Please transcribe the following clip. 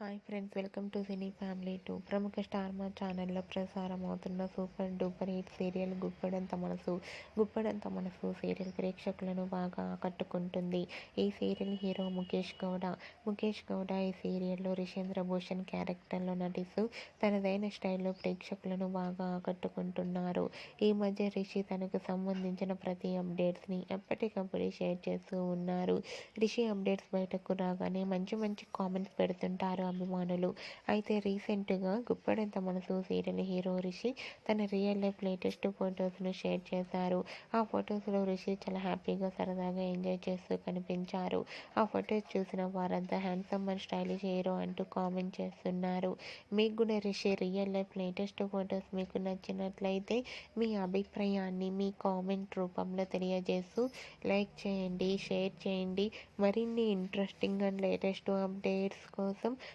Hi friends welcome to cine family two. ప్రముఖ star Maa ఛానల్లో ప్రసారం అవుతున్న super duper hit serial Guppedantha Manasu Guppedantha Manasu serial ప్రేక్షకులను బాగా ఆకట్టుకుంటుంది. ఈ సీరియల్ హీరో ముఖేష్ గౌడ. ముఖేష్ గౌడ ఈ సీరియల్లో రిషేంద్ర భూషణ్ క్యారెక్టర్లో నటిస్తూ తనదైన స్టైల్లో ప్రేక్షకులను బాగా ఆకట్టుకుంటున్నారు. ఈ మధ్య రిషి తనకు సంబంధించిన ప్రతి అప్డేట్స్ని ఎప్పటికప్పుడు షేర్ చేస్తూ ఉన్నారు. రిషి అప్డేట్స్ బయటకు రాగానే మంచి మంచి కామెంట్స్ పెడుతుంటారు. అభిమానులు. అయితే రీసెంట్గా గుప్పడంత మనసు సీరియల్ హీరో రిషి తన రియల్ లైఫ్ లేటెస్ట్ ఫొటోస్ను షేర్ చేశారు. ఆ ఫొటోస్లో రిషి చాలా హ్యాపీగా సరదాగా ఎంజాయ్ చేస్తూ కనిపించారు. ఆ ఫొటోస్ చూసిన వారంతా హ్యాండ్సమ్ అండ్ స్టైలిష్ హీరో అంటూ కామెంట్ చేస్తున్నారు. మీకు కూడా Rishi real life latest photos మీకు నచ్చినట్లయితే మీ అభిప్రాయాన్ని మీ కామెంట్ రూపంలో తెలియజేస్తూ లైక్ చేయండి షేర్ చేయండి. మరిన్ని ఇంట్రెస్టింగ్ అండ్ లేటెస్ట్ అప్డేట్స్ కోసం